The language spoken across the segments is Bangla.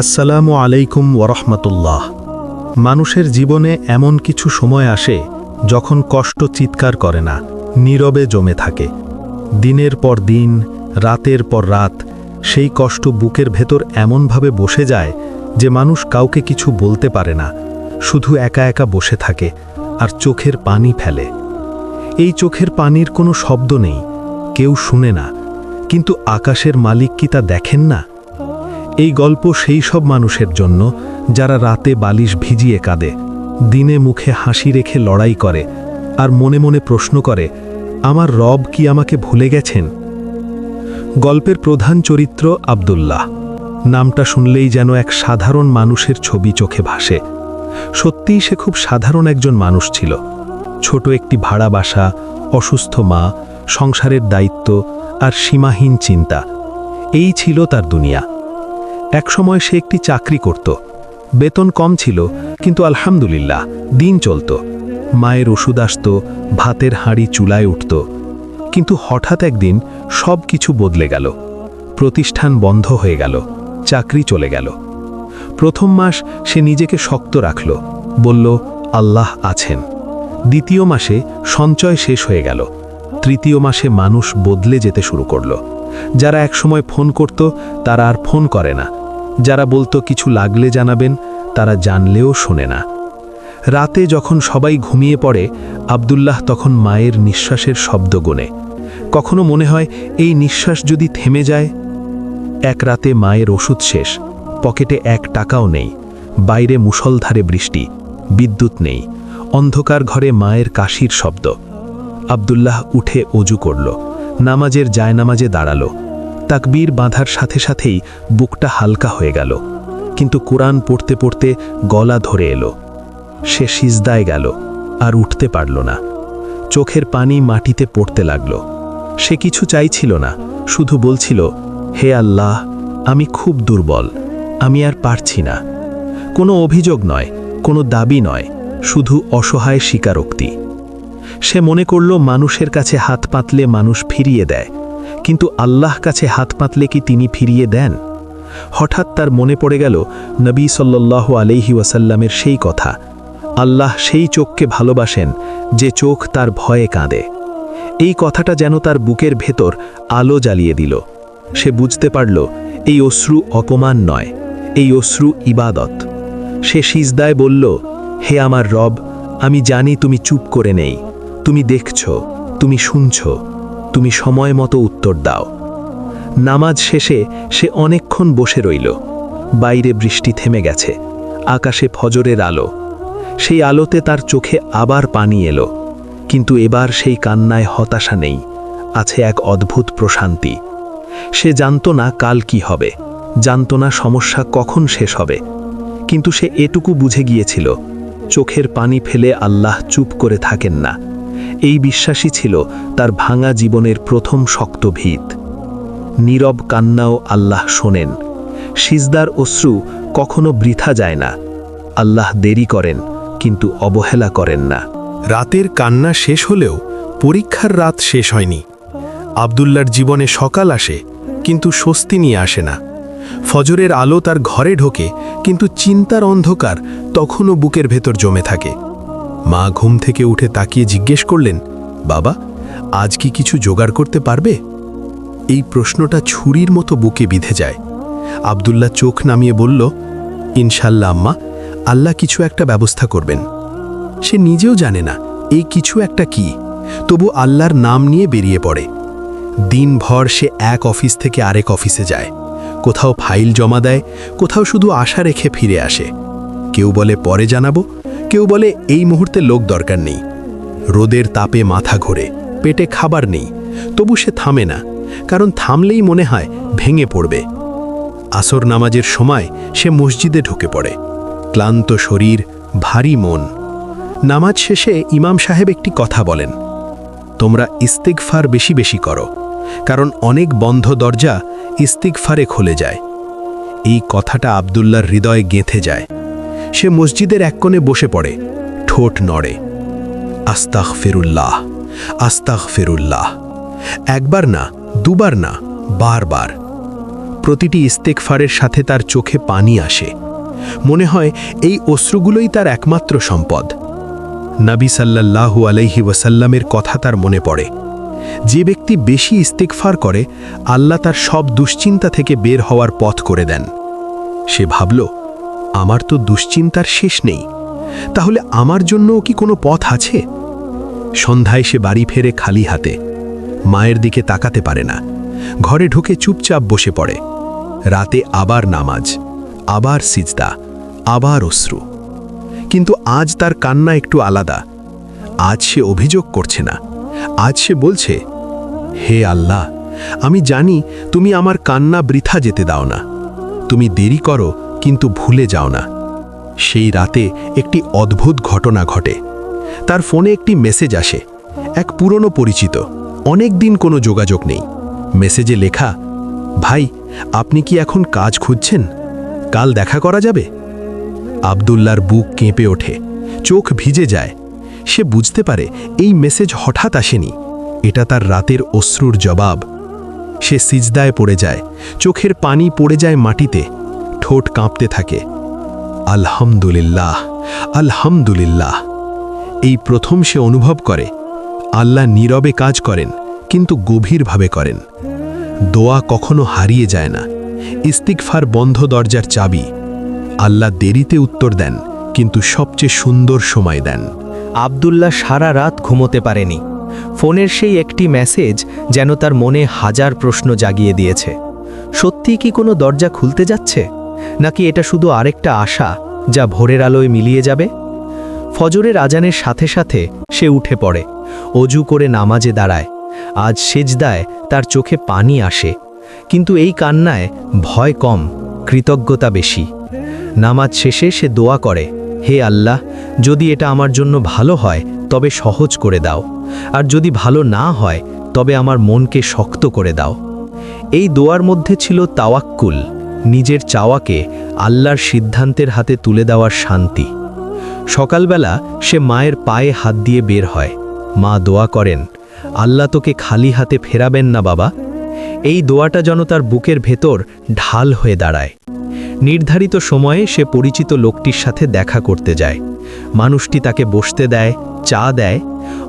আসসালামু আলাইকুম ওরহমতুল্লাহ। মানুষের জীবনে এমন কিছু সময় আসে যখন কষ্ট চিৎকার করে না, নীরবে জমে থাকে। দিনের পর দিন, রাতের পর রাত, সেই কষ্ট বুকের ভেতর এমনভাবে বসে যায় যে মানুষ কাউকে কিছু বলতে পারে না, শুধু একা একা বসে থাকে আর চোখের পানি ফেলে। এই চোখের পানির কোনো শব্দ নেই, কেউ শুনে না, কিন্তু আকাশের মালিক কি তা দেখেন না? এই গল্প সেই সব মানুষের জন্য, যারা রাতে বালিশ ভিজিয়ে কাঁদে, দিনে মুখে হাসি রেখে লড়াই করে, আর মনে মনে প্রশ্ন করে, আমার রব কি আমাকে ভুলে গেছেন? গল্পের প্রধান চরিত্র আবদুল্লাহ। নামটা শুনলেই যেন এক সাধারণ মানুষের ছবি চোখে ভাসে। সত্যিই সে খুব সাধারণ একজন মানুষ ছিল। ছোট একটি ভাড়া বাসা, অসুস্থ মা, সংসারের দায়িত্ব আর সীমাহীন চিন্তা। এই ছিল তার দুনিয়া। একসময় সে একটি চাকরি করত। বেতন কম ছিল, কিন্তু আলহামদুলিল্লাহ, দিন চলত। মায়ের ওষুধ আসত, ভাতের হাঁড়ি চুলায় উঠত। কিন্তু হঠাৎ একদিন সব কিছু বদলে গেল। প্রতিষ্ঠান বন্ধ হয়ে গেল, চাকরি চলে গেল। প্রথম মাস সে নিজেকে শক্ত রাখল, বলল, আল্লাহ আছেন। দ্বিতীয় মাসে সঞ্চয় শেষ হয়ে গেল। তৃতীয় মাসে মানুষ বদলে যেতে শুরু করল। যারা একসময় ফোন করত, তারা আর ফোন করে না। যারা বলতো কিছু লাগলে জানাবেন, তারা জানলেও শোনে না। রাতে যখন সবাই ঘুমিয়ে পড়ে, আবদুল্লাহ তখন মায়ের নিঃশ্বাসের শব্দ গোনে। কখনো মনে হয়, এই নিঃশ্বাস যদি থেমে যায়? এক রাতে মায়ের ওষুধ শেষ, পকেটে এক টাকাও নেই, বাইরে মুষলধারে বৃষ্টি, বিদ্যুৎ নেই, অন্ধকার ঘরে মায়ের কাশির শব্দ। আবদুল্লাহ উঠে অজু করল, নামাজের জায়নামাজে দাঁড়াল। তাকবীর বাঁধার সাথে সাথেই বুকটা হালকা হয়ে গেল। কিন্তু কোরআন পড়তে পড়তে গলা ধরে এলো। সে সিজদায় গেল, আর উঠতে পারল না। চোখের পানি মাটিতে পড়তে লাগল। সে কিছু চাইছিল না, শুধু বলছিল, হে আল্লাহ, আমি খুব দুর্বল, আমি আর পারছি না। কোনো অভিযোগ নয়, কোনো দাবি নয়, শুধু অসহায় স্বীকারোক্তি। সে মনে করল, মানুষের কাছে হাত পাতলে মানুষ ফিরিয়ে দেয় কিন্তু আল্লাহ কাছে হাত পাতলে কি তিনি ফিরিয়ে দেন? হঠাৎ তার মনে পড়ে গেল, নবী সাল্লাহ আলহি ওয়াসাল্লামের সেই কথা। আল্লাহ সেই চোখকে ভালোবাসেন, যে চোখ তার ভয়ে কাঁদে। এই কথাটা যেন তার বুকের ভেতর আলো জ্বালিয়ে দিল। সে বুঝতে পারল, এই অশ্রু অপমান নয়, এই অশ্রু ইবাদত। সে সিজদায় বলল, হে আমার রব, আমি জানি তুমি চুপ করে নেই, তুমি দেখছ, তুমি শুনছ। তুমি সময় মতো উত্তর দাও। নামাজ শেষে সে অনেকক্ষণ বসে রইল। বাইরে বৃষ্টি থেমে গেছে। আকাশে ফজরের আলো। সেই আলোতে তার চোখে আবার পানি এলো। কিন্তু এবার সেই কান্নায় হতাশা নেই। আছে এক অদ্ভুত প্রশান্তি। সে জানত না কাল কি হবে। জানত না সমস্যা কখন শেষ হবে। কিন্তু সে এটুকু বুঝে গিয়েছিল, চোখের পানি ফেলে আল্লাহ চুপ করে থাকেন না। এই বিশ্বাসই ছিল তার ভাঙা জীবনের প্রথম শক্ত ভিত। নীরব কান্নাও আল্লাহ শোনেন। সিজদার অশ্রু কখনো বৃথা যায় না। আল্লাহ দেরি করেন, কিন্তু অবহেলা করেন না। রাতের কান্না শেষ হলেও পরীক্ষার রাত শেষ হয়নি। আবদুল্লার জীবনে সকাল আসে, কিন্তু স্বস্তি নিয়ে আসে না। ফজরের আলো তার ঘরে ঢোকে, কিন্তু চিন্তার অন্ধকার তখনও বুকের ভেতর জমে থাকে। মা ঘুম থেকে উঠে তাকিয়ে জিজ্ঞেস করলেন, বাবা, আজ কি কিছু জোগাড় করতে পারবে? এই প্রশ্নটা ছুরির মতো বুকে বিঁধে যায়। আবদুল্লাহ চোখ নামিয়ে বলল, ইনশাল্লাহ আম্মা, আল্লাহ কিছু একটা ব্যবস্থা করবেন। সে নিজেও জানে না এই কিছু একটা কি? তবু আল্লাহর নাম নিয়ে বেরিয়ে পড়ে। দিনভর সে এক অফিস থেকে আরেক অফিসে যায়। কোথাও ফাইল জমা দেয়, কোথাও শুধু আশা রেখে ফিরে আসে। কেউ বলে, পরে জানাব। কেউ বলে, এই মুহূর্তে লোক দরকার নেই। রোদের তাপে মাথা ঘোরে, পেটে খাবার নেই, তবু সে থামে না, কারণ থামলেই মনে হয় ভেঙে পড়বে। আসর নামাজের সময় সে মসজিদে ঢুকে পড়ে। ক্লান্ত শরীর, ভারী মন। নামাজ শেষে ইমাম সাহেব একটি কথা বলেন, তোমরা ইস্তিকফার বেশি বেশি করো, কারণ অনেক বন্ধ দরজা ইস্তিকফারে খুলে যায়। এই কথাটা আবদুল্লার হৃদয়ে গেঁথে যায়। সে মসজিদের এক কোণে বসে পড়ে, ঠোঁট নড়ে। আস্তাখ ফেরুল্লাহ আস্তাখ ফেরুল্লাহ একবার না, দুবার না, বারবার। প্রতিটি ইস্তেকফারের সাথে তার চোখে পানি আসে। মনে হয় এই অশ্রুগুলোই তার একমাত্র সম্পদ। নাবি সাল্লাল্লাহু আলাইহি ওয়াসাল্লামের কথা তার মনে পড়ে। যে ব্যক্তি বেশি ইস্তেকফার করে, আল্লাহ তার সব দুশ্চিন্তা থেকে বের হওয়ার পথ করে দেন। সে ভাবল আমার তো দুশ্চিন্তার শেষ নেই। তাহলে আমার জন্যও কি কোনো পথ আছে? সন্ধ্যায় সে বাড়ি ফেরে খালি হাতে, মায়ের দিকে তাকাতে পারে না। ঘরে ঢুকে চুপচাপ বসে পড়ে। রাতে আবার নামাজ, আবার সিজদা, আবার অশ্রু। কিন্তু আজ তার কান্না একটু আলাদা। আজ সে অভিযোগ করছে না। আজ সে বলছে, হে আল্লাহ, আমি জানি তুমি আমার কান্না বৃথা যেতে দাও না। তুমি দেরি করো কিন্তু ভুলে যাও না। সেই রাতে একটি অদ্ভুত ঘটনা ঘটে। তার ফোনে একটি মেসেজ আসে। এক পুরনো পরিচিত। অনেক দিন কোনো যোগাযোগ নেই। মেসেজে লেখা, ভাই, আপনি কি এখন কাজ খুঁজছেন? কাল দেখা করা যাবে? আবদুল্লার বুক কেঁপে ওঠে। চোখ ভিজে যায়। সে বুঝতে পারে এই মেসেজ হঠাৎ আসেনি। এটা তার রাতের অশ্রুর জবাব। সে সিজদায় পড়ে যায়। চোখের পানি পড়ে যায় মাটিতে। ঠোঁট কাঁপতে থাকে। আলহামদুলিল্লাহ আলহামদুলিল্লাহ। এই প্রথম সে অনুভব করে, আল্লাহ নীরবে কাজ করেন, কিন্তু গভীরভাবে করেন। দোয়া কখনো হারিয়ে যায় না। ইস্তিকফার বন্ধ দরজার চাবি। আল্লাহ দেরিতে উত্তর দেন, কিন্তু সবচেয়ে সুন্দর সময় দেন। আবদুল্লাহ সারা রাত ঘুমোতে পারেনি। ফোনের সেই একটি মেসেজ যেন তার মনে হাজার প্রশ্ন জাগিয়ে দিয়েছে। সত্যিই কি কোনো দরজা খুলতে যাচ্ছে? নাকি এটা শুধু আরেকটা আশা যা ভোরের আলোয় মিলিয়ে যাবে? ফজরের আজানের সাথে সাথে সে উঠে পড়ে, অজু করে নামাজে দাঁড়ায়। আজ সেজদায় তার চোখে পানি আসে, কিন্তু এই কান্নায় ভয় কম, কৃতজ্ঞতা বেশি। নামাজ শেষে সে দোয়া করে, হে আল্লাহ, যদি এটা আমার জন্য ভালো হয়, তবে সহজ করে দাও। আর যদি ভালো না হয়, তবে আমার মনকে শক্ত করে দাও। এই দোয়ার মধ্যে ছিল তাওয়াক্কুল। নিজের চাওয়াকে আল্লাহর সিদ্ধান্তের হাতে তুলে দেওয়ার শান্তি। সকালবেলা সে মায়ের পায়ে হাত দিয়ে বের হয়। মা দোয়া করেন, আল্লাহ তোকে খালি হাতে ফেরাবেন না বাবা। এই দোয়াটা যেন তার বুকের ভেতর ঢাল হয়ে দাঁড়ায়। নির্ধারিত সময়ে সে পরিচিত লোকটির সাথে দেখা করতে যায়। মানুষটি তাকে বসতে দেয়, চা দেয়।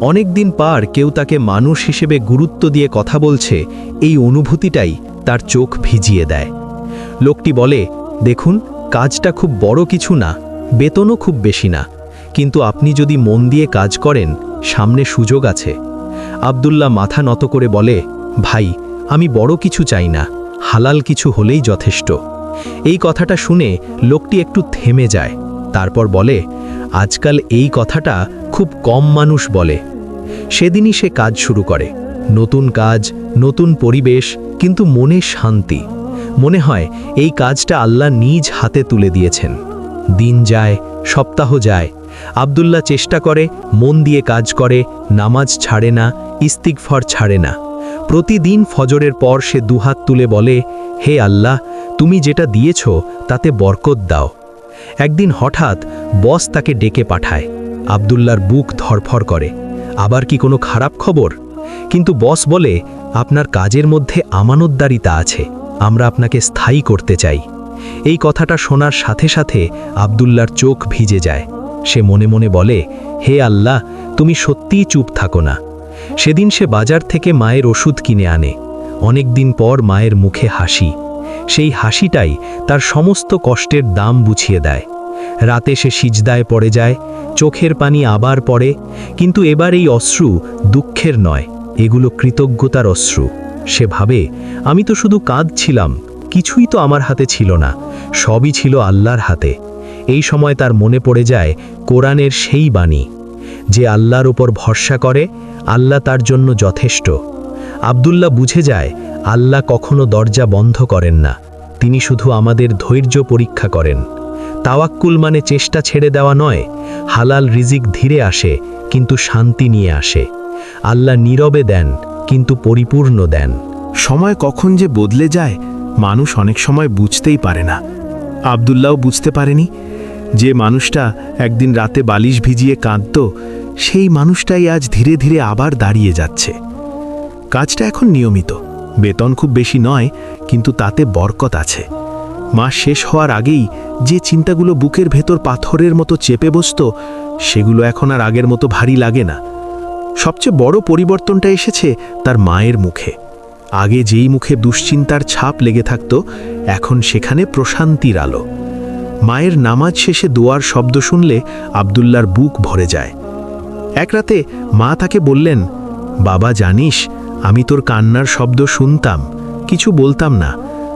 অনেক দিন পার কেউ তাকে মানুষ হিসেবে গুরুত্ব দিয়ে কথা বলছে, এই অনুভূতিটাই তার চোখ ভিজিয়ে দেয়। লোকটি বলে, দেখুন, কাজটা খুব বড় কিছু না, বেতনও খুব বেশি না। কিন্তু আপনি যদি মন দিয়ে কাজ করেন, সামনে সুযোগ আছে। আবদুল্লাহ মাথা নত করে বলে, ভাই, আমি বড় কিছু চাই না, হালাল কিছু হলেই যথেষ্ট। এই কথাটা শুনে লোকটি একটু থেমে যায়। তারপর বলে, আজকাল এই কথাটা খুব কম মানুষ বলে। সেদিনই সে কাজ শুরু করে। নতুন কাজ, নতুন পরিবেশ, কিন্তু মনে শান্তি। মনে হয় এই কাজটা আল্লাহ নিজ হাতে তুলে দিয়েছেন। দিন যায়, সপ্তাহ যায়। আবদুল্লাহ চেষ্টা করে, মন দিয়ে কাজ করে, নামাজ ছাড়ে না ইস্তিকফর ছাড়ে না। প্রতিদিন ফজরের পর সে দুহাত তুলে বলে, হে আল্লাহ, তুমি যেটা দিয়েছ, তাতে বরকত দাও। একদিন হঠাৎ বস তাকে ডেকে পাঠায়। আবদুল্লার বুক ধরফর করে, আবার কি কোনো খারাপ খবর? কিন্তু বস বলে, আপনার কাজের মধ্যে আমানতদারিতা আছে। আমরা আপনাকে স্থায়ী করতে চাই। এই কথাটা শোনার সাথে সাথে আবদুল্লার চোখ ভিজে যায়। সে মনে মনে বলে, হে আল্লাহ, তুমি সত্যিই চুপ থাকো না। সেদিন সে বাজার থেকে মায়ের ওষুধ কিনে আনে। অনেক দিন পর মায়ের মুখে হাসি। সেই হাসিটাই তার সমস্ত কষ্টের দাম বুঝিয়ে দেয়। রাতে সে সিজদায় পড়ে যায়, চোখের পানি আবার পড়ে, কিন্তু এবার এই অশ্রু দুঃখের নয়, এগুলো কৃতজ্ঞতার অশ্রু। সে ভাবে, আমি তো শুধু কাঁদছিলাম, কিছুই তো আমার হাতে ছিল না, সবই ছিল আল্লাহর হাতে। এই সময় তার মনে পড়ে যায় কোরআনের সেই বাণী, যে আল্লাহর উপর ভরসা করে, আল্লাহ তার জন্য যথেষ্ট। আবদুল্লাহ বুঝে যায়, আল্লাহ কখনো দরজা বন্ধ করেন না, তিনি শুধু আমাদের ধৈর্য পরীক্ষা করেন। তাওয়াক্কুল মানে চেষ্টা ছেড়ে দেওয়া নয়, হালাল রিজিক ধীরে আসে, কিন্তু শান্তি নিয়ে আসে। আল্লাহ নীরবে দেন, কিন্তু পরিপূর্ণ দেন। সময় কখন যে বদলে যায়, মানুষ অনেক সময় বুঝতেই পারে না। আবদুল্লাও বুঝতে পারেনি, যে মানুষটা একদিন রাতে বালিশ ভিজিয়ে কাঁদত, সেই মানুষটাই আজ ধীরে ধীরে আবার দাঁড়িয়ে যাচ্ছে। কাজটা এখন নিয়মিত, বেতন খুব বেশি নয়, কিন্তু তাতে বরকত আছে। মাস শেষ হওয়ার আগেই যে চিন্তাগুলো বুকের ভেতর পাথরের মতো চেপে বসত, সেগুলো এখন আর আগের মতো ভারী লাগে না। সবচেয়ে বড় পরিবর্তনটা এসেছে তার মায়ের মুখে। আগে যেই মুখে দুশ্চিন্তার ছাপ লেগে থাকত, এখন সেখানে প্রশান্তির আলো। মায়ের নামাজ শেষে দোয়ার শব্দ শুনলে আবদুল্লার বুক ভরে যায়। এক রাতে মা তাকে বললেন, বাবা, জানিস, আমি তোর কান্নার শব্দ শুনতাম, কিছু বলতাম না।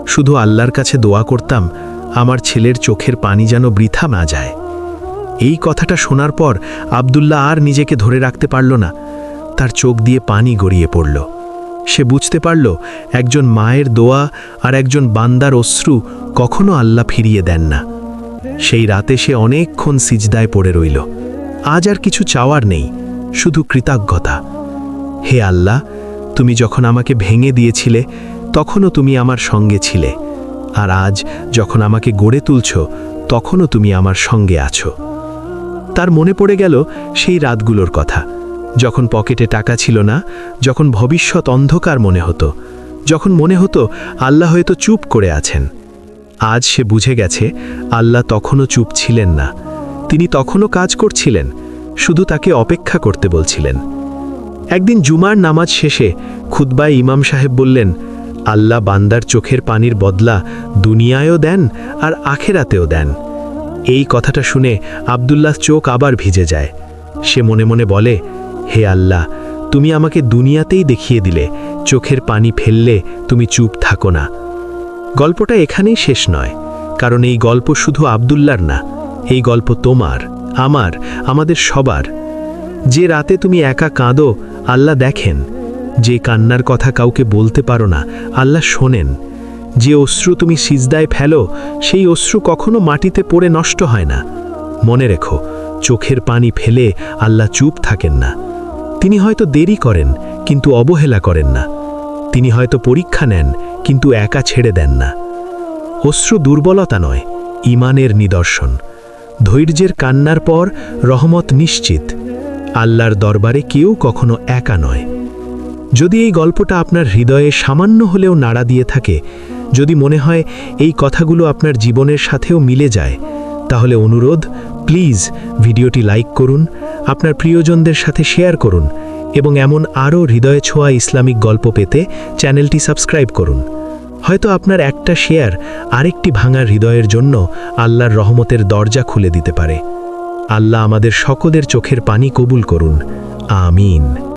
শুধু আল্লাহর কাছে দোয়া করতাম, আমার ছেলের চোখের পানি যেন বৃথা না যায়। এই কথাটা শোনার পর আবদুল্লাহ আর নিজেকে ধরে রাখতে পারল না। তার চোখ দিয়ে পানি গড়িয়ে পড়ল। সে বুঝতে পারল, একজন মায়ের দোয়া আর একজন বান্দার অশ্রু কখনো আল্লাহ ফিরিয়ে দেন না। সেই রাতে সে অনেকক্ষণ সিজদায় পড়ে রইল। আজ আর কিছু চাওয়ার নেই, শুধু কৃতজ্ঞতা। হে আল্লাহ, তুমি যখন আমাকে ভেঙে দিয়েছিলে, তখনও তুমি আমার সঙ্গে ছিলে। আর আজ যখন আমাকে গড়ে তুলছ, তখনও তুমি আমার সঙ্গে আছো। তার মনে পড়ে গেল সেই রাতগুলোর কথা। যখন পকেটে টাকা ছিল না, যখন ভবিষ্যৎ অন্ধকার মনে হতো, যখন মনে হতো আল্লাহ হয়তো চুপ করে আছেন। আজ সে বুঝে গেছে আল্লাহ তখনও চুপ ছিলেন না। তিনি তখনও কাজ করছিলেন, শুধু তাকে অপেক্ষা করতে বলছিলেন। একদিন জুমার নামাজ শেষে খুদ্বায় ইমাম সাহেব বললেন, আল্লাহ বান্দার চোখের পানির বদলা দুনিয়ায়ও দেন আর আখেরাতেও দেন। এই কথাটা শুনে আবদুল্লাহ চোখ আবার ভিজে যায়। সে মনে মনে বলে হে আল্লাহ, তুমি আমাকে দুনিয়াতেই দেখিয়ে দিলে, চোখের পানি ফেললে তুমি চুপ থাকো না। গল্পটা এখানেই শেষ নয়, কারণ এই গল্প শুধু আবদুল্লার না, এই গল্প তোমার, আমার, আমাদের সবার। যে রাতে তুমি একা কাঁদো, আল্লাহ দেখেন। যে কান্নার কথা কাউকে বলতে পারো না, আল্লাহ শোনেন। যে অশ্রু তুমি সিজদায় ফেলো, সেই অশ্রু কখনো মাটিতে পড়ে নষ্ট হয় না। মনে রেখো, চোখের পানি ফেলে আল্লাহ চুপ থাকেন না। তিনি হয়তো দেরি করেন, কিন্তু অবহেলা করেন না। তিনি হয়তো পরীক্ষা নেন, কিন্তু একা ছেড়ে দেন না। অশ্রু দুর্বলতা নয়, ইমানের নিদর্শন। ধৈর্যের কান্নার পর রহমত নিশ্চিত। আল্লাহর দরবারে কেউ কখনো একা নয়। যদি এই গল্পটা আপনার হৃদয়ে সামান্য হলেও নাড়া দিয়ে থাকে, যদি মনে হয় এই কথাগুলো আপনার জীবনের সাথেও মিলে যায়, তাহলে অনুরোধ, প্লিজ ভিডিওটি লাইক করুন আপনার প্রিয়জনদের সাথে শেয়ার করুন এবং এমন আরও হৃদয় ছোঁয়া ইসলামিক গল্প পেতে চ্যানেলটি সাবস্ক্রাইব করুন। হয়তো আপনার একটা শেয়ার আরেকটি ভাঙার হৃদয়ের জন্য আল্লাহর রহমতের দরজা খুলে দিতে পারে। আল্লাহ আমাদের সকলের চোখের পানি কবুল করুন। আমিন।